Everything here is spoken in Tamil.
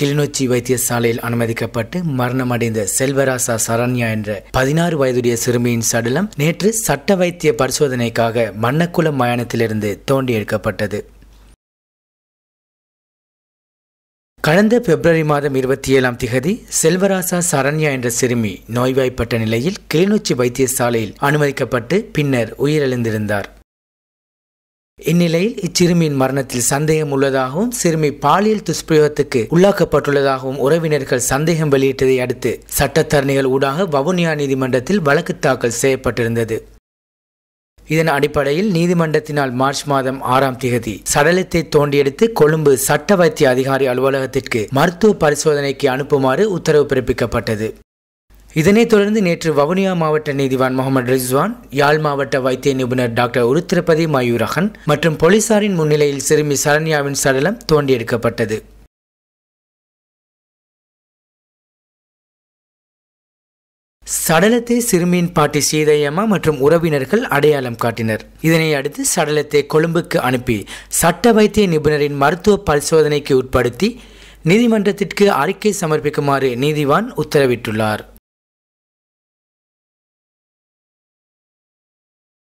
கிளிநொச்சி வைத்தியசாலையில் அனுமதிக்கப்பட்டு மரணமடைந்த செல்வராசா சரண்யா என்ற பதினாறு வயதுடைய சிறுமியின் சடலம் நேற்று சட்ட வைத்திய பரிசோதனைக்காக மன்னக்குளம் மயானத்திலிருந்து தோண்டி எடுக்கப்பட்டது. கடந்த பிப்ரவரி மாதம் இருபத்தி ஏழாம் திகதி செல்வராசா சரண்யா என்ற சிறுமி நோய்வாய்ப்பட்ட நிலையில் கிளிநொச்சி வைத்தியசாலையில் அனுமதிக்கப்பட்டு பின்னர் உயிரிழந்திருந்தார். இந்நிலையில் இச்சிறுமியின் மரணத்தில் சந்தேகம் உள்ளதாகவும் சிறுமி பாலியல் துஷ்பிரயோகத்துக்கு உள்ளாக்கப்பட்டுள்ளதாகவும் உறவினர்கள் சந்தேகம் வெளியிட்டதை அடுத்து சட்டத்தரணிகள் ஊடாக வவுனியா நீதிமன்றத்தில் வழக்கு தாக்கல் செய்யப்பட்டிருந்தது. இதன் அடிப்படையில் நீதிமன்றத்தினால் மார்ச் மாதம் ஆறாம் திகதி சடலத்தை தோண்டியெடுத்து கொழும்பு சட்ட வைத்திய அதிகாரி அலுவலகத்திற்கு மருத்துவ பரிசோதனைக்கு அனுப்புமாறு உத்தரவு பிறப்பிக்கப்பட்டது. இதனைத் தொடர்ந்து நேற்று வவுனியா மாவட்ட நீதிவான் முகமது ரிஸ்வான் யாழ் மாவட்ட வைத்திய நிபுணர் டாக்டர் உருத்திரபதி மயூரகன் மற்றும் போலீசாரின் முன்னிலையில் சிறுமி சரண்யாவின் சடலம் தோண்டி எடுக்கப்பட்டது சடலத்தை சிறுமியின் பாட்டி சீதையம்மா மற்றும் உறவினர்கள் அடையாளம் காட்டினர். இதனை அடுத்து சடலத்தை கொழும்புக்கு அனுப்பி சட்ட வைத்திய நிபுணரின் மருத்துவ பரிசோதனைக்கு உட்படுத்தி நீதிமன்றத்திற்கு அறிக்கை சமர்ப்பிக்குமாறு நீதிவான் உத்தரவிட்டுள்ளார்.